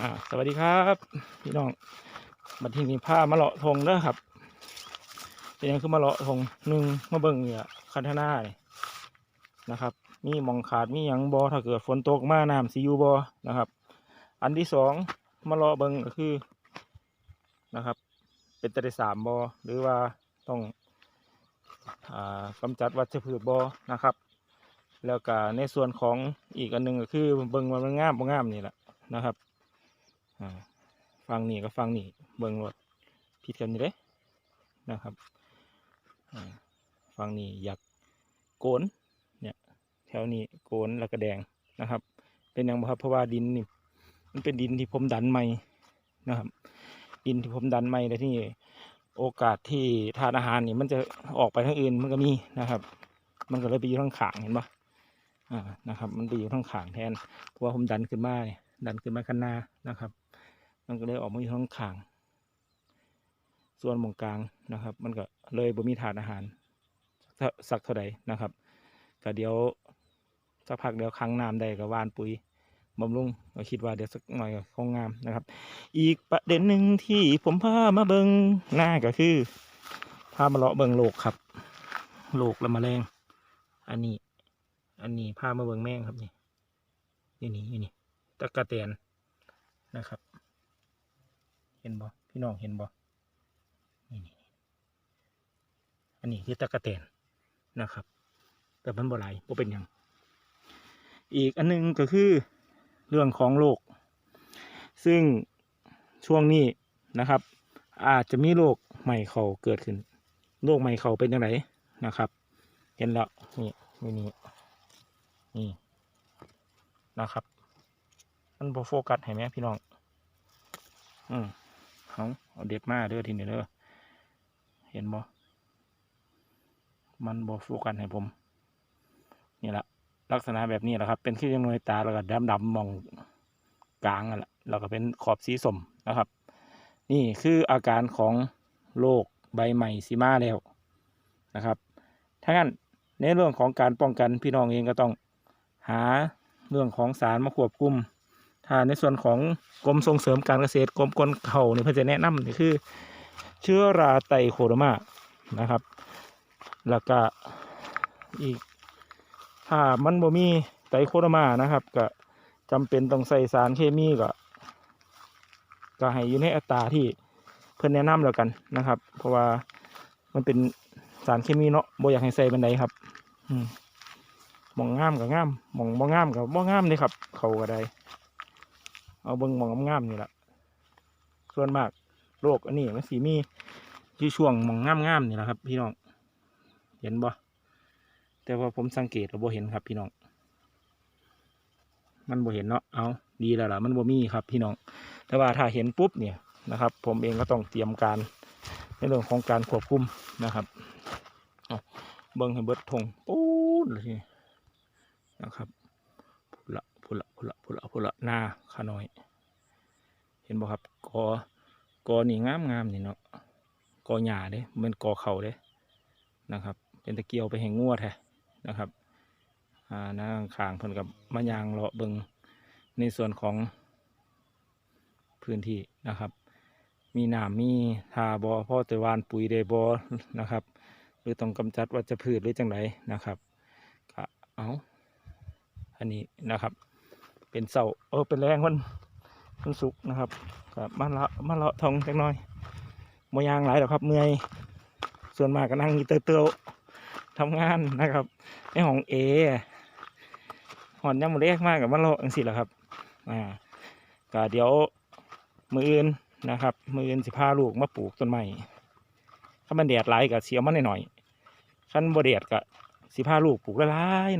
อ่าสวัสดีครับ พี่น้องบัดทีนี้พามาเลาะทงเด้อครับ เป็นยังคือมาเลาะทงหนึ่งมาเบิ่งเนี่ยคันธนาเนี่ยนะครับ มีมองขาดมีหยังบอถ้าเกิดฝนตกมาน้ำซียูบอนะครับ อันที่สองมาเลาะเบิ่งก็คือนะครับ เป็นตะไดสามบอหรือว่าต้องอ่ากำจัดวัชพืชบอนะครับ แล้วก็ในส่วนของอีกอันหนึ่งก็คือเบิ่งว่ามันงามบ่งามนี่แหละนะครับ ฟังนี่ก็ฟังนี่เบิ่งรถผิดกันอยู่เด้นะครับฟังนี่อยากโกนเนี่ยแถวนี้โกนแล้วก็แดงนะครับ เป็นอย่างบ่ครับเพราะว่าดินนี่มันเป็นดินที่ผมดันใหม่นะครับ ดินที่ผมดันใหม่แต่ที่นี่โอกาสที่ทานอาหารนี่มันจะออกไปทางอื่นมันก็มีนะครับ มันก็เลยไปอยู่ทางขางเห็นปะอ่านะครับ มันไปอยู่ทางขางแทนเพราะว่าผมดันขึ้นมาดันขึ้นมาข้างหน้านะครับ มันก็เลยออกมาอยู่ทางขางส่วนมองกลางนะครับ มันก็เลยบ่มีถาดอาหารสักสักเท่าใดนะครับก็เดี๋ยวสักพักเดี๋ยวค้งน้ำได้ก็หว่านปุ๋ยบำรุงก็คิดว่าเดี๋ยวสักหน่อยก็คงงามนะครับ อีกประเด็นหนึ่งที่ผมพามาเบิงหน้าก็คือพามาเลาะเบิงโลกครับ โลกและแมลงอันนี้ อันนี้พามาเบิงแมงครับนี่นี่นี่นี่นี่ตะกะแตนนะครับ ห็นบ่พี่น้องเห็นบ่นี่นี่อันนี้คือตะกะแตนนะครับ แต่มันบ่ไหลายบ่เป็นยัง อีกอันหนึงก็คือเรื่องของโรคซึ่งช่วงนี้นะครับ อาจจะมีโรคใหม่เขาเกิดขึ้นโรคใหม่เขาเป็นยังไงนะครับ เห็นแล้วนี่นี่นี่นี่นะครับ มันโฟกัสเห็นไหมพี่น้อง อืม เอาเอาเด็ดมาเด้อทีนี้เด้อเห็นบ่มันบโฟกัสให้ผม นี่แหละลักษณะแบบนี้แหละครับ เป็นขี้หน่วยตาแล้วก็ดำดำมองกลางนั่นแหละแล้วก็เป็นขอบสีสมนะครับ นี่คืออาการของโรคใบใหม่ซีมาแล้วนะครับถ้างั้นในเรื่องของการป้องกันพี่น้องเองก็ต้องหาเรื่องของสารมาควบคุม ถ้าในส่วนของกรมส่งเสริมการเกษตรกรมกนเขาเนี่ยเพื่อจะแนะนำนี่คือ เชื้อราไตโคโรมานะครับ แล้วก็อีก ถ้ามันบ่มีไตโคโรมานะครับ ก็จำเป็นต้องใส่สารเคมีก็ ก็ให้อยู่ในอัตราที่เพื่อนแนะนำแล้วกันนะครับ เพราะว่ามันเป็นสารเคมีเนาะบ่อยากให้ใส่บันไดครับ อืมมองงามกับงามมองบ่งามกับบ่งามเลยครับ เขาก็ได้ เอาเบิ่งมองงามๆนี่แหละส่วนมากโรคอันนี้มันสีมีอยู่ช่วงมองงามๆนี่แหละครับ พี่น้อง เห็นบ่แต่ว่าผมสังเกตแล้วบ่เห็นครับ พี่น้อง มันบ่เห็นเนาะเอาดีแล้วล่ะมันบ่มีครับ พี่น้อง แต่ว่าถ้าเห็นปุ๊บเนี่ยนะครับ ผมเองก็ต้องเตรียมการในเรื่องของการควบคุมนะครับเบิ่งให้เบิดทงปูดเลยนะครับ พุละพุละพุละพุละพุละหน้าขาน้อย เห็นบ่ครับกอกอนี่งามงามนี่เนาะกอหญ้าเด้มันกอเข่าเด้นะครับ เป็นตะเกียวไปแห่งงวดแท้นะครับอ่าน้าข้างเพิ่นกับมะยางเลาะเบิงในส่วนของพื้นที่นะครับ มีหน้ำมีทาบอพ่อจะวานปุ๋ยได้บอนะครับ หรือต้องกำจัดวัชพืชหรือจังไรนะครับก็เอาอันนี้นะครับ เป็นเสาเออเป็นแรงมันมันสุกนะครับก็มาละมาเลาะทองจักน่อยโมยางหลายหรอกครับ เมื่อยส่วนมากก็นั่งอยู่เตอเตอทำงานนะครับในของเอหอนย่ำมือเล็กมากกับมาเลาะจังสิแหละครับอ่าก็เดี๋ยวมืออื่นนะครับ มืออื่นสิพาลูกมาปลูกต้นไม้ถ้ามันแดดหลายก็เสียมันหน่อยๆขั้นบ่แดดก็สิพาลูกปลูกหลาย